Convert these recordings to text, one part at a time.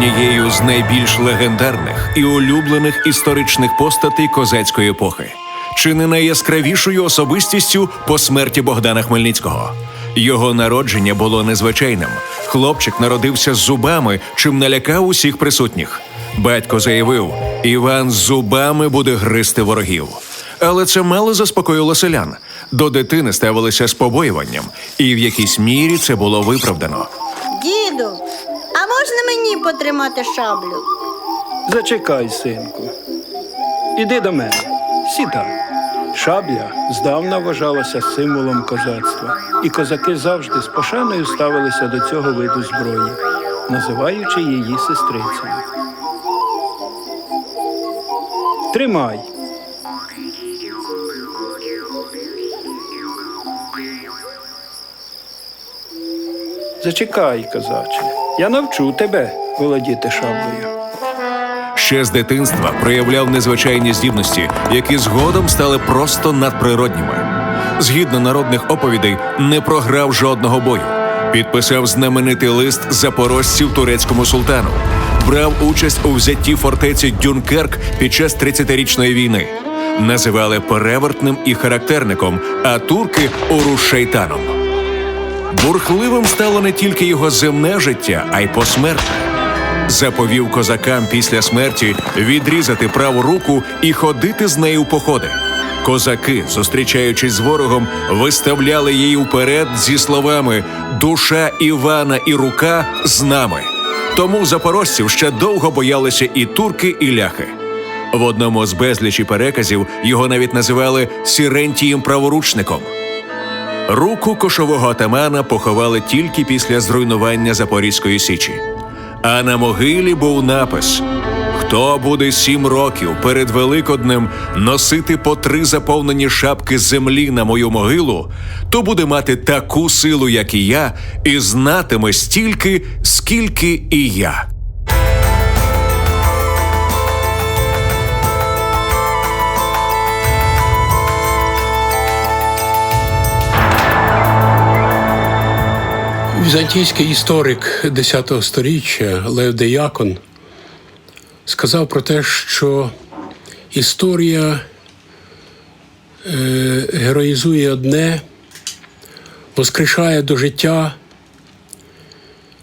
однією з найбільш легендарних і улюблених історичних постатей козацької епохи, чи не найяскравішою особистістю по смерті Богдана Хмельницького. Його народження було незвичайним. Хлопчик народився з зубами, чим налякав усіх присутніх. Батько заявив: Іван з зубами буде гризти ворогів. Але це мало заспокоїло селян. До дитини ставилися з побоюванням, і в якійсь мірі це було виправдано. Діду, можна мені потримати шаблю? Зачекай, синку. Іди до мене, сідай. Шабля здавна вважалася символом козацтва, і козаки завжди з пошаною ставилися до цього виду зброї, називаючи її сестрицею. Тримай. Зачекай, козаче. Я навчу тебе володіти шаблею. Ще з дитинства проявляв незвичайні здібності, які згодом стали просто надприродніми. Згідно народних оповідей, не програв жодного бою. Підписав знаменитий лист запорожців турецькому султану, брав участь у взятті фортеці Дюнкерк під час 30-річної війни. Називали перевертним і характерником, а турки урушейтаном. Бурхливим стало не тільки його земне життя, а й посмертне. Заповів козакам після смерті відрізати праву руку і ходити з нею походи. Козаки, зустрічаючись з ворогом, виставляли її вперед зі словами Душа Івана і рука з нами. Тому запорожців ще довго боялися і турки, і ляхи. В одному з безлічі переказів його навіть називали Сірентієм праворучником. Руку кошового атамана поховали тільки після зруйнування Запорізької січі. А на могилі був напис: Хто буде сім років перед Великоднем носити по три заповнені шапки землі на мою могилу, то буде мати таку силу, як і я, і знатиме стільки, скільки і я. Візантійський історик X століття Лев Деякон сказав про те, що історія е, героїзує одне, воскрешає до життя,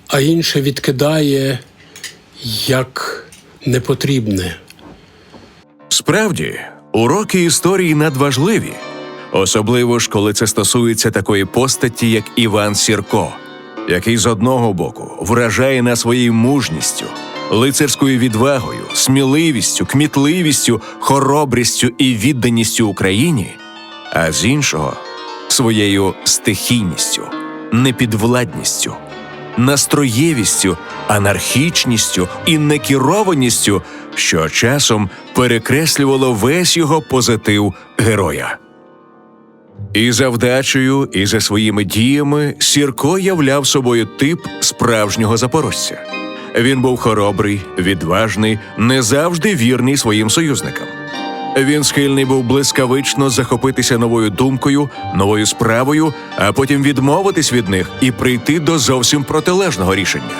а інше відкидає як непотрібне. Справді, уроки історії надважливі, особливо ж коли це стосується такої постаті, як Іван Сірко, який з одного боку вражає нас своєю мужністю, лицарською відвагою, сміливістю, кмітливістю, хоробрістю і відданістю Україні, а з іншого своєю стихійністю, непідвладністю, настроєвістю, анархічністю і некерованістю, що часом перекреслювало весь його позитив героя. І за вдачею, і за своїми діями Сірко являв собою тип справжнього запорожця. Він був хоробрий, відважний, не завжди вірний своїм союзникам. Він схильний був блискавично захопитися новою думкою, новою справою, а потім відмовитись від них і прийти до зовсім протилежного рішення.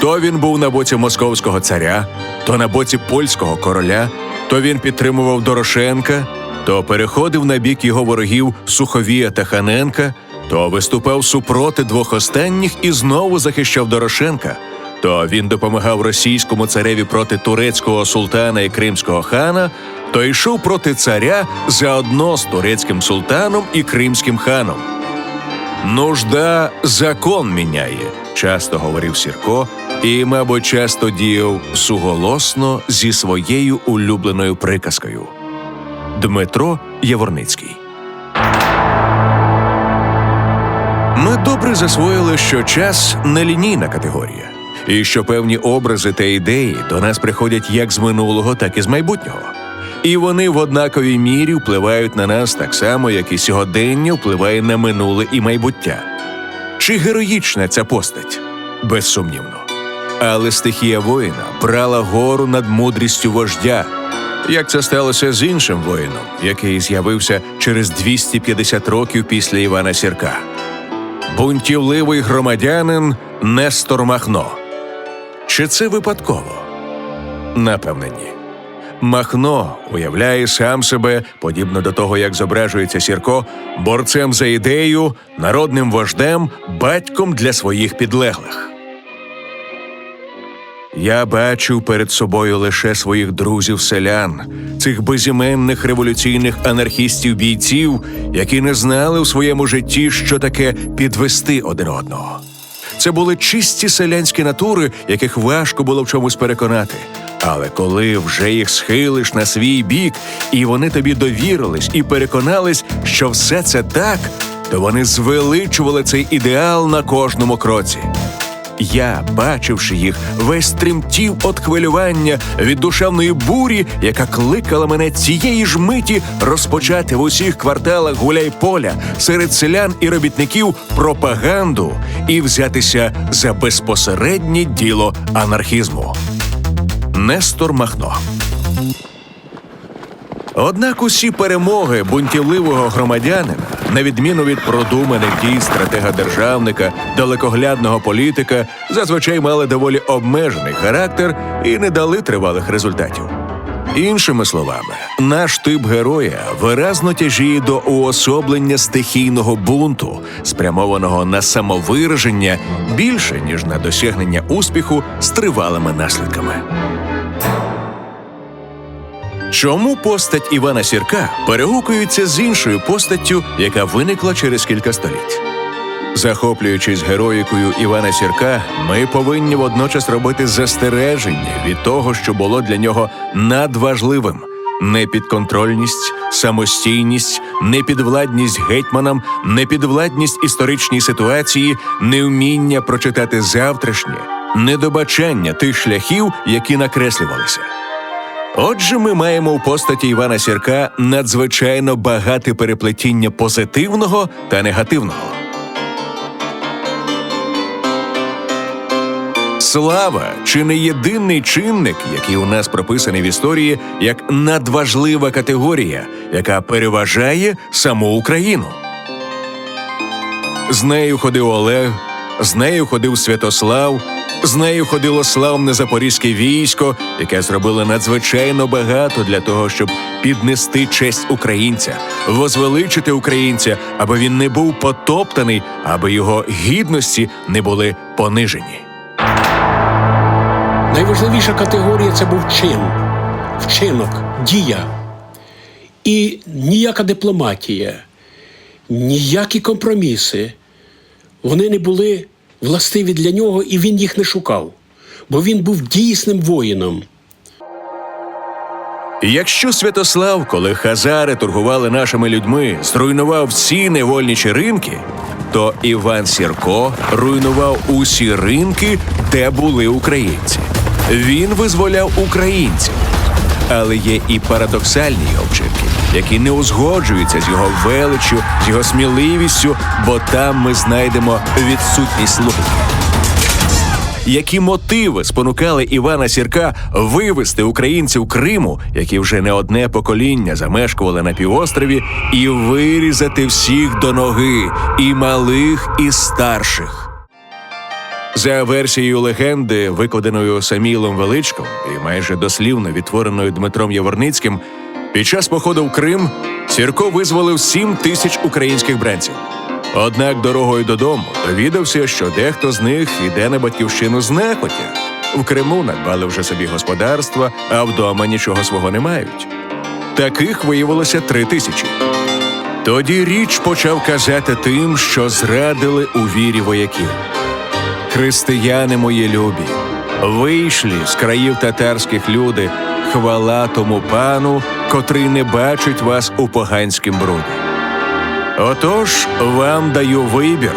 То він був на боці московського царя, то на боці польського короля, то він підтримував Дорошенка, то переходив на бік його ворогів Суховія та Ханенка, то виступав супроти двох останніх і знову захищав Дорошенка. То він допомагав російському цареві проти турецького султана і кримського хана, то йшов проти царя заодно з турецьким султаном і кримським ханом. Нужда закон міняє, часто говорив Сірко, і, мабуть, часто діяв суголосно зі своєю улюбленою приказкою. Дмитро Яворницький. Ми добре засвоїли, що час нелінійна категорія, і що певні образи та ідеї до нас приходять як з минулого, так і з майбутнього. І вони в однаковій мірі впливають на нас так само, як і сьогодення впливає на минуле і майбуття. Чи героїчна ця постать? Безсумнівно. Але стихія воїна брала гору над мудрістю вождя, як це сталося з іншим воїном, який з'явився через 250 років після Івана Сірка. Бунтівливий громадянин Нестор Махно. Чи це випадково? Напевне, ні. Махно уявляє сам себе, подібно до того, як зображується Сірко, борцем за ідею, народним вождем, батьком для своїх підлеглих. Я бачив перед собою лише своїх друзів селян, цих безіменних революційних анархістів-бійців, які не знали у своєму житті, що таке підвести один одного. Це були чисті селянські натури, яких важко було в чомусь переконати. Але коли вже їх схилиш на свій бік, і вони тобі довірились і переконались, що все це так, то вони звеличували цей ідеал на кожному кроці. Я, бачивши їх, весь тремтів від хвилювання від душевної бурі, яка кликала мене цієї ж миті розпочати в усіх кварталах гуляй-поля серед селян і робітників пропаганду і взятися за безпосереднє діло анархізму. Нестор Махно. Однак усі перемоги бунтівливого громадянина, на відміну від продуманих дій стратега державника, далекоглядного політика, зазвичай мали доволі обмежений характер і не дали тривалих результатів. Іншими словами, наш тип героя виразно тяжіє до уособлення стихійного бунту, спрямованого на самовираження більше ніж на досягнення успіху з тривалими наслідками. Чому постать Івана Сірка перегукується з іншою постаттю, яка виникла через кілька століть? Захоплюючись героїкою Івана Сірка, ми повинні водночас робити застереження від того, що було для нього надважливим: непідконтрольність, самостійність, непідвладність гетьманам, непідвладність історичній ситуації, невміння прочитати завтрашнє, недобачання тих шляхів, які накреслювалися. Отже, ми маємо у постаті Івана Сірка надзвичайно багате переплетіння позитивного та негативного. Слава чи не єдиний чинник, який у нас прописаний в історії як надважлива категорія, яка переважає саму Україну. З нею ходив Олег, з нею ходив Святослав, з нею ходило славне запорізьке військо, яке зробило надзвичайно багато для того, щоб піднести честь українця, возвеличити українця, аби він не був потоптаний, аби його гідності не були понижені. Найважливіша категорія це був чин, вчинок, дія. І ніяка дипломатія, ніякі компроміси. Вони не були властиві для нього, і він їх не шукав, бо він був дійсним воїном. Якщо Святослав, коли хазари торгували нашими людьми, зруйнував всі невольничі ринки, то Іван Сірко руйнував усі ринки, де були українці. Він визволяв українців. Але є і парадоксальні його вчинки, які не узгоджуються з його величчю, з його сміливістю, бо там ми знайдемо відсутність логіки. Які мотиви спонукали Івана Сірка вивести українців Криму, які вже не одне покоління замешкували на півострові, і вирізати всіх до ноги, і малих, і старших? За версією легенди, викладеною Самілом Величком і майже дослівно відтвореною Дмитром Яворницьким, під час походу в Крим Сірко визволив 7 тисяч українських бранців. Однак дорогою додому довідався, що дехто з них іде на батьківщину знехотя. В Криму надбали вже собі господарства, а вдома нічого свого не мають. Таких виявилося три тисячі. Тоді річ почав казати тим, що зрадили у вірі вояків. Християни мої любі, вийшлі з країв татарських люди, хвала тому пану, котрий не бачить вас у поганськім бруді. Отож вам даю вибір,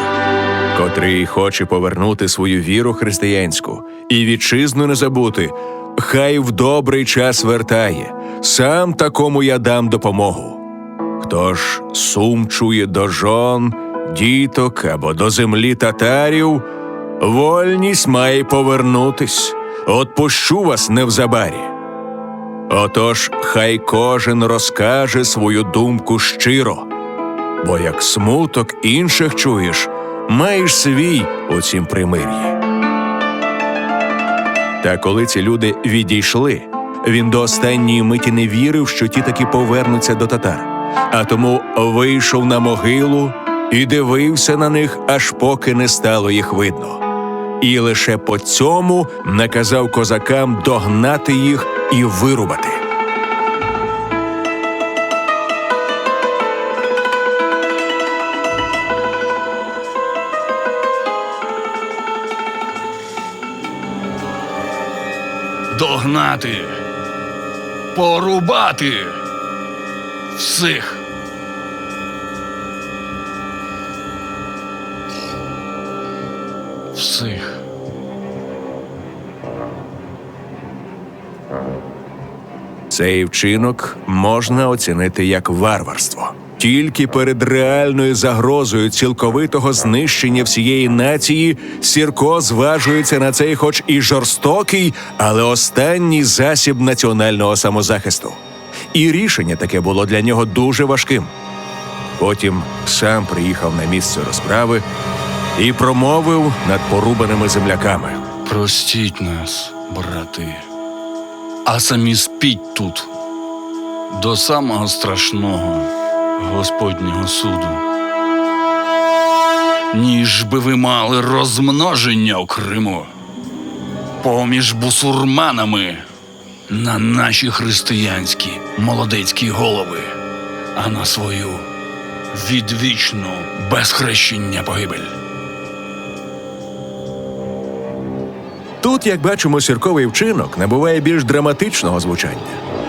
котрий хоче повернути свою віру християнську і вітчизну не забути, хай в добрий час вертає, сам такому я дам допомогу. Хто ж сум чує до жон, діток або до землі татарів, вольність має повернутись, отпущу вас невзабарі. Отож, хай кожен розкаже свою думку щиро, бо як смуток інших чуєш, маєш свій у цім примир'ї. Та коли ці люди відійшли, він до останньої миті не вірив, що ті таки повернуться до татар, а тому вийшов на могилу і дивився на них, аж поки не стало їх видно. І лише по цьому наказав козакам догнати їх і вирубати. Догнати. Порубати. Всіх. Цей вчинок можна оцінити як варварство. Тільки перед реальною загрозою цілковитого знищення всієї нації Сірко зважується на цей, хоч і жорстокий, але останній засіб національного самозахисту. І рішення таке було для нього дуже важким. Потім сам приїхав на місце розправи і промовив над порубаними земляками. Простіть нас, брати, а самі спіть тут до самого страшного Господнього суду. Ніж би ви мали розмноження у Криму поміж бусурманами на наші християнські молодецькі голови, а на свою відвічну без хрещення погибель. Тут, як бачимо, сірковий вчинок набуває більш драматичного звучання.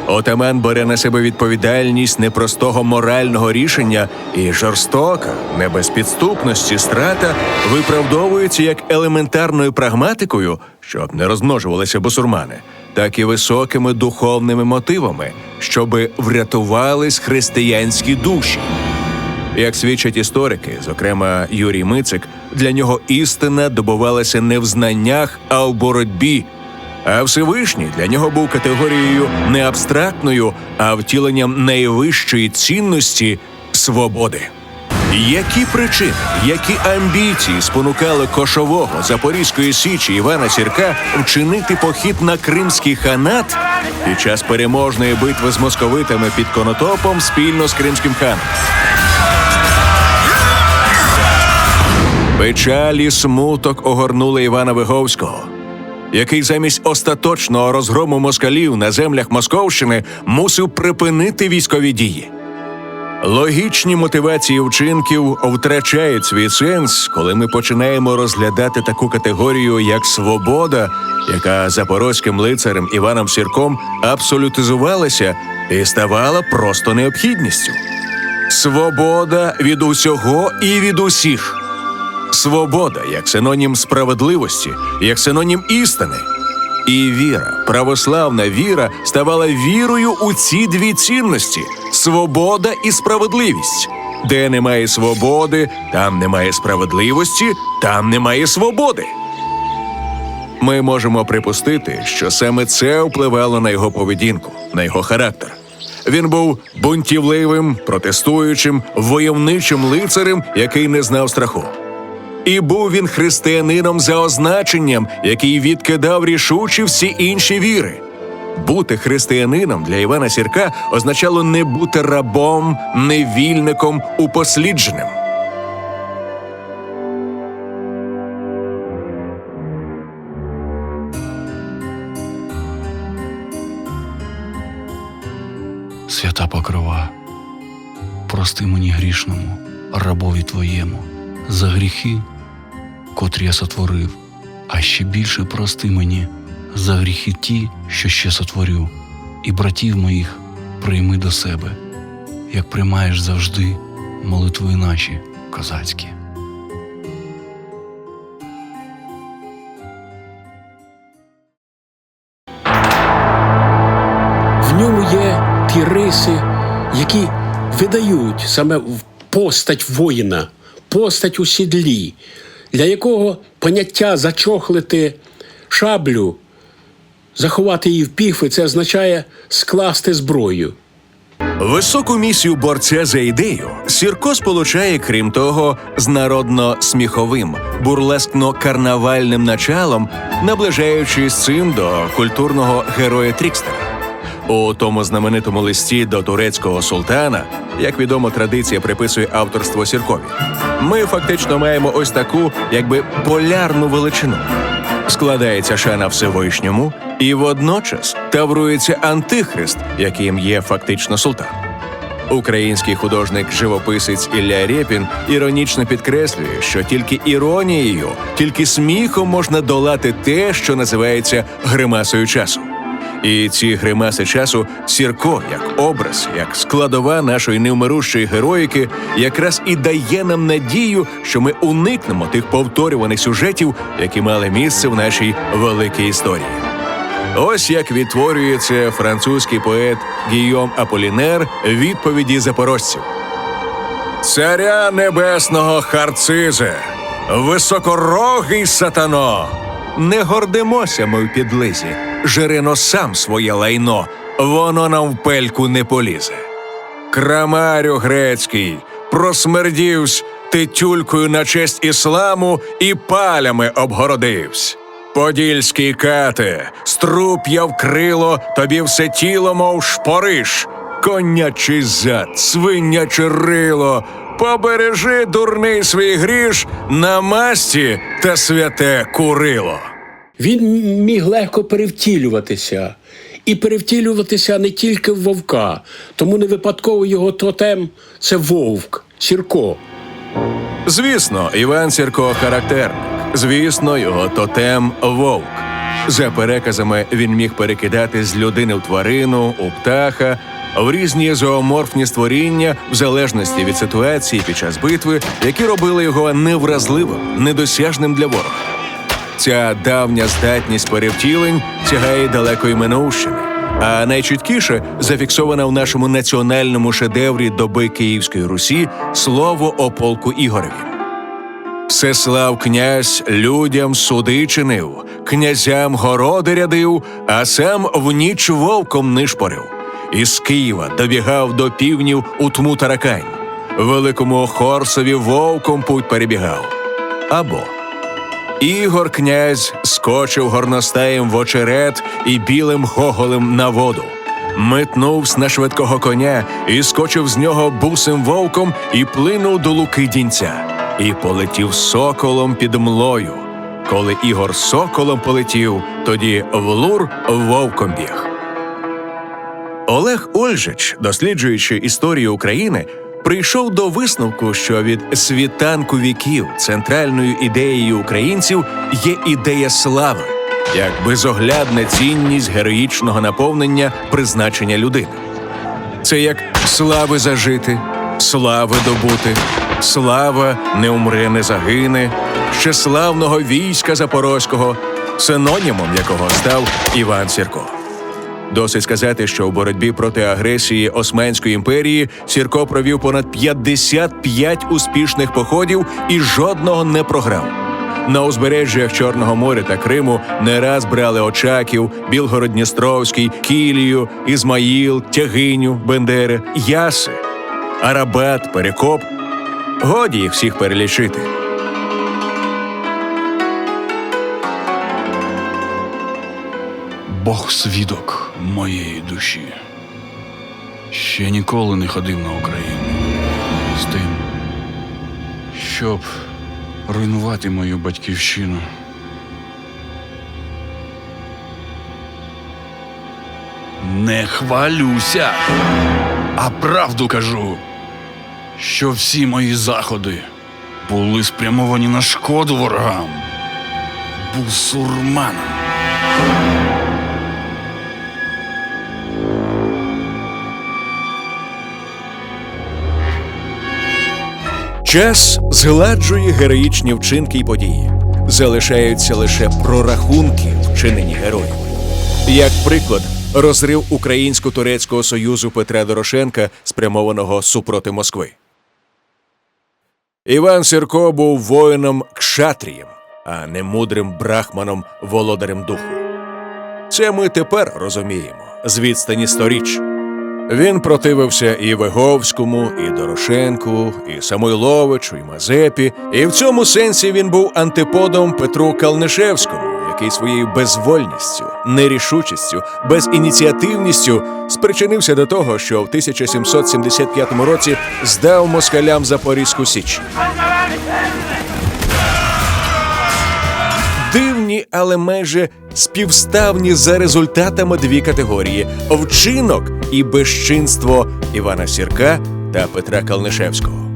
Отаман бере на себе відповідальність непростого морального рішення, і жорстока, не без підступності страта виправдовується як елементарною прагматикою, щоб не розмножувалися бусурмани, так і високими духовними мотивами, щоби врятувались християнські душі. Як свідчать історики, зокрема Юрій Мицик, для нього істина добувалася не в знаннях, а в боротьбі. А Всевишній для нього був категорією не абстрактною, а втіленням найвищої цінності свободи. Які причини, які амбіції спонукали кошового Запорізької січі Івана Сірка вчинити похід на Кримський ханат під час переможної битви з московитами під Конотопом спільно з Кримським ханом? Печаль і смуток огорнули Івана Виговського, який замість остаточного розгрому москалів на землях Московщини мусив припинити військові дії. Логічні мотивації вчинків втрачають свій сенс, коли ми починаємо розглядати таку категорію, як свобода, яка запорозьким лицарем Іваном Сірком абсолютизувалася і ставала просто необхідністю. Свобода від усього і від усіх. Свобода як синонім справедливості, як синонім істини. І віра, православна віра, ставала вірою у ці дві цінності свобода і справедливість. Де немає свободи, там немає справедливості, там немає свободи. Ми можемо припустити, що саме це впливало на його поведінку, на його характер. Він був бунтівливим, протестуючим, войовничим лицарем, який не знав страху. І був він християнином за означенням, який відкидав рішучі всі інші віри. Бути християнином для Івана Сірка означало не бути рабом, невільником, упослідженим. Свята покрова, прости мені грішному, рабові твоєму, за гріхи, котрі я сотворив, а ще більше прости мені за гріхи ті, що ще сотворю, і братів моїх прийми до себе, як приймаєш завжди молитви наші козацькі. В ньому є ті риси, які видають саме постать воїна, постать у сідлі, для якого поняття зачохлити шаблю, заховати її в піхви, це означає скласти зброю. Високу місію борця за ідею Сірко сполучає, крім того, з народно-сміховим, бурлескно-карнавальним началом, наближаючись цим до культурного героя Трікстера. У тому знаменитому листі до турецького султана, як відомо, традиція приписує авторство Сіркові. Ми фактично маємо ось таку, якби полярну величину. Складається шана Всевишньому, і водночас таврується антихрист, яким є фактично султан. Український художник-живописець Ілля Рєпін іронічно підкреслює, що тільки іронією, тільки сміхом можна долати те, що називається гримасою часу. І ці гримаси часу Сірко, як образ, як складова нашої невмирущої героїки, якраз і дає нам надію, що ми уникнемо тих повторюваних сюжетів, які мали місце в нашій великій історії. Ось як відтворюється французький поет Гійом Аполінер відповіді запорожців. Царя небесного харцизе, високорогий сатано. Не гордимося ми в підлизі, жерено сам своє лайно, воно нам в пельку не полізе. Крамарю грецький, просмердівсь ти тюлькою на честь ісламу і палями обгородивсь. Подільський кате, струп'я вкрило, тобі все тіло, мов шпориш. Конячий зад, свиняче рило, побережи дурний свій гріш на масті та святе курило. Він міг легко перевтілюватися. І перевтілюватися не тільки в вовка, тому не випадково його тотем це вовк, сірко. Звісно, Іван Сірко характерник. Звісно, його тотем вовк. За переказами він міг перекидати з людини в тварину, у птаха, в різні зооморфні створіння, в залежності від ситуації під час битви, які робили його невразливим, недосяжним для ворога. Ця давня здатність перевтілень сягає далекої минувщини, а найчіткіше зафіксована в нашому національному шедеврі доби Київської Русі слово о полку Ігореві. Всеслав князь людям суди чинив, князям городи рядив, а сам в ніч вовком нишпорив. Із Києва добігав до півнів у тму таракань. Великому Хорсові вовком путь перебігав. Або Ігор князь скочив горностаєм в очерет і білим гоголем на воду. Метнувсь на швидкого коня і скочив з нього бусим вовком і плинув до луки дінця, і полетів соколом під млою. Коли Ігор соколом полетів, тоді в лур вовком біг. Олег Ольжич, досліджуючи історію України, прийшов до висновку, що від світанку віків центральною ідеєю українців є ідея слави, як безоглядна цінність героїчного наповнення призначення людини. Це як слави зажити, слави добути, слава не умре, не загине, ще славного війська запорозького, синонімом якого став Іван Сірко. Досить сказати, що у боротьбі проти агресії Османської імперії Сірко провів понад 55 успішних походів і жодного не програв. На узбережжях Чорного моря та Криму не раз брали Очаків, Білгород-Дністровський, Кілію, Ізмаїл, Тягиню, Бендери, Яси, Арабат, Перекоп. Годі їх всіх перелічити. Бог свідок моєї душі. Ще ніколи не ходив на Україну з тим, щоб руйнувати мою батьківщину. Не хвалюся, а правду кажу, що всі мої заходи були спрямовані на шкоду ворогам, бусурманам. Час згладжує героїчні вчинки й події. Залишаються лише прорахунки, вчинені героїв. Як приклад, розрив українсько-турецького союзу Петра Дорошенка, спрямованого супроти Москви. Іван Сірко був воїном кшатрієм, а не мудрим брахманом володарем духу. Це ми тепер розуміємо з відстані сторіч. Він противився і Виговському, і Дорошенку, і Самойловичу, і Мазепі, і в цьому сенсі він був антиподом Петру Калнишевському, який своєю безвольністю, нерішучістю, безініціативністю спричинився до того, що в 1775 році здав москалям Запорізьку Січ. Дивні, але майже співставні за результатами дві категорії: вчинок і безчинство Івана Сірка та Петра Калнишевського.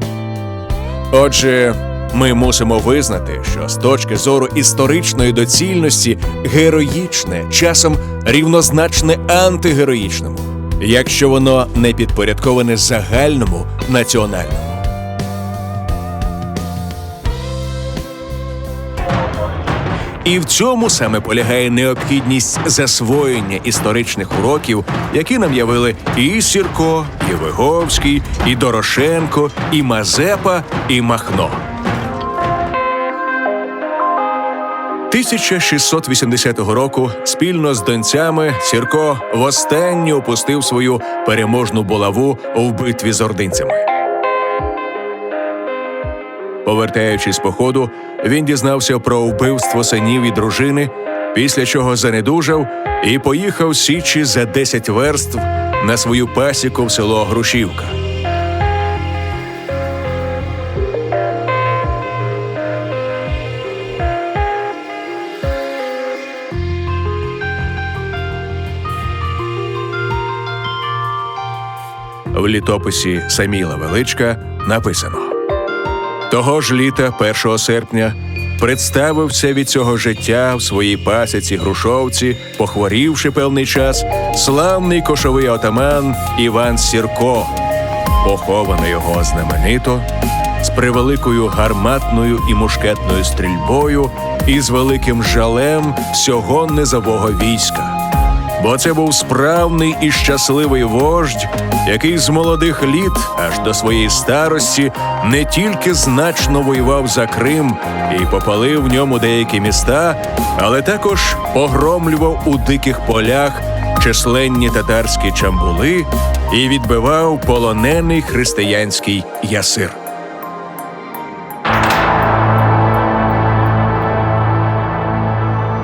Отже, ми мусимо визнати, що з точки зору історичної доцільності героїчне часом рівнозначне антигероїчному, якщо воно не підпорядковане загальному національному. І в цьому саме полягає необхідність засвоєння історичних уроків, які нам явили і Сірко, і Виговський, і Дорошенко, і Мазепа, і Махно. 1680 року спільно з донцями Сірко востаннє опустив свою переможну булаву в битві з ординцями. Повертаючись з походу, він дізнався про вбивство синів і дружини, після чого занедужав і поїхав січі за 10 верств на свою пасіку в село Грушівка. В літописі Саміла Величка написано. Того ж літа, 1 серпня, представився від цього життя в своїй пасіці Грушовці, похворівши певний час, славний кошовий отаман Іван Сірко. Поховано його знаменито, з превеликою гарматною і мушкетною стрільбою і з великим жалем всього низового війська. Бо це був справний і щасливий вождь, який з молодих літ аж до своєї старості не тільки значно воював за Крим і попалив в ньому деякі міста, але також погромлював у диких полях численні татарські чамбули і відбивав полонений християнський ясир.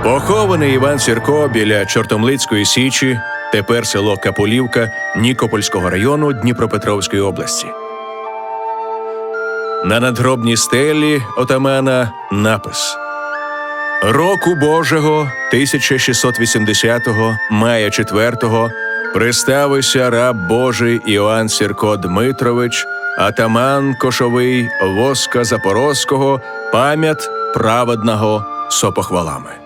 Похований Іван Сірко біля Чортомлицької січі, тепер село Капулівка Нікопольського району Дніпропетровської області. На надгробній стелі отамана напис Року Божого 1680-го, мая 4-го, приставився раб Божий Іоанн Сірко Дмитрович, атаман Кошовий Воска Запорозького, пам'ять праведного сопохвалами.